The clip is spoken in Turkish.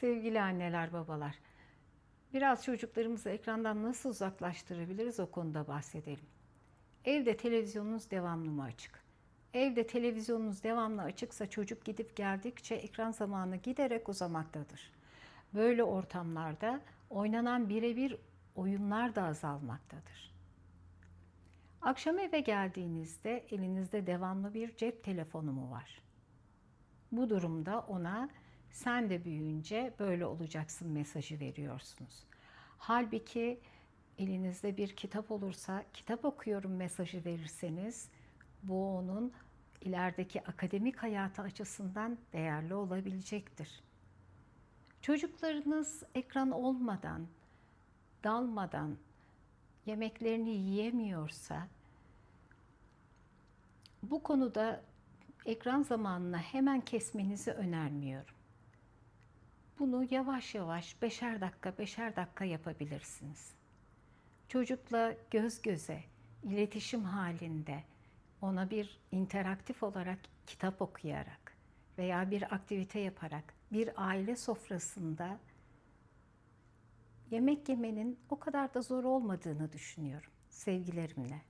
Sevgili anneler, babalar, biraz çocuklarımızı ekrandan nasıl uzaklaştırabiliriz o konuda bahsedelim. Evde televizyonunuz devamlı mı açık? Evde televizyonunuz devamlı açıksa çocuk gidip geldikçe ekran zamanı giderek uzamaktadır. Böyle ortamlarda oynanan birebir oyunlar da azalmaktadır. Akşam eve geldiğinizde elinizde devamlı bir cep telefonu mu var? Bu durumda ona sen de büyüyünce böyle olacaksın mesajı veriyorsunuz. Halbuki elinizde bir kitap olursa kitap okuyorum mesajı verirseniz bu onun ilerideki akademik hayatı açısından değerli olabilecektir. Çocuklarınız ekran olmadan, dalmadan yemeklerini yiyemiyorsa bu konuda ekran zamanını hemen kesmenizi önermiyorum. Bunu yavaş yavaş beşer dakika beşer dakika yapabilirsiniz. Çocukla göz göze, iletişim halinde ona bir interaktif olarak kitap okuyarak veya bir aktivite yaparak bir aile sofrasında yemek yemenin o kadar da zor olmadığını düşünüyorum sevgilerimle.